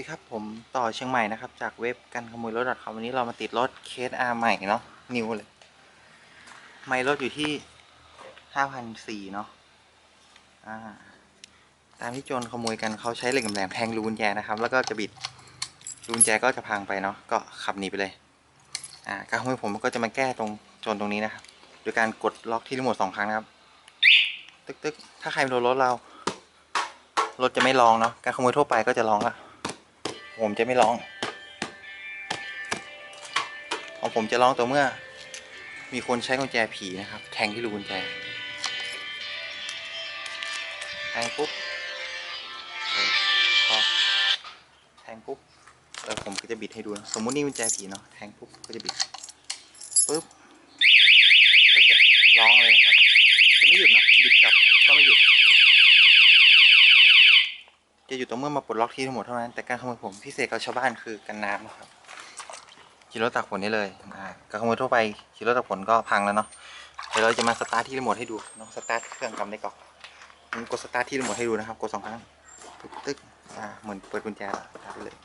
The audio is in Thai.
สิครับผมต่อเชียงใหม่นะครับ จากเว็บกันขโมยรถดอทวันนี้เรามาติดรถเคสอาใหม่เนาะนิวเลยไม่รถอยู่ที่ห้าพันสี่เนาะอ่าตามที่โจรขโมยกันเขาใช้เหล็กแหลมแทงรูกุญแจนะครับ แล้วก็จะบิดรูกุญแจก็จะพังไปเนาะก็ขับหนีไปเลย อ่าการขโมยผมก็จะมาแก้ตรงโจรตรงนี้นะครับโดยการกดล็อกที่รีโมทสองครั้งนะครับ ตึกตึกถ้าใครโดนรถเรารถจะไม่ร้องเนาะการขโมยทั่วไปก็จะร้องละ ผมจะไม่ร้อง ของผมจะร้องต่อเมื่อ มีคนใช้กุญแจผีนะครับ แทงที่รูกุญแจ แทงปุ๊บพอแทงปุ๊บแล้วผมก็จะบิดให้ดูนะสมมุตินี่กุญแจผีเนาะ แทงปุ๊บก็จะบิดปุ๊บก็จะร้องเลยนะครับ จะไม่หยุดนะบิดกลับก็ไม่หยุด จะอยู่ตรงเมื่อมาปลดล็อกที่ทั้งหมดเท่านั้น แต่การขโมยผมพิเศษกับชาวบ้านคือกันน้ำนะครับขี่รถตักฝนได้เลยอ่าการขโมยทั่วไปขี่รถตักฝนก็พังแล้วเนาะเดี๋ยวเราจะมาสตาร์ทที่รีโมทให้ดูเนาะสตาร์ทเครื่องกำได้ก่อนกดสตาร์ทที่รีโมทให้ดูนะครับกดสองครั้งตึ๊กอ่าเหมือนเปิดกุญแจแล้วสตาร์ทได้เลย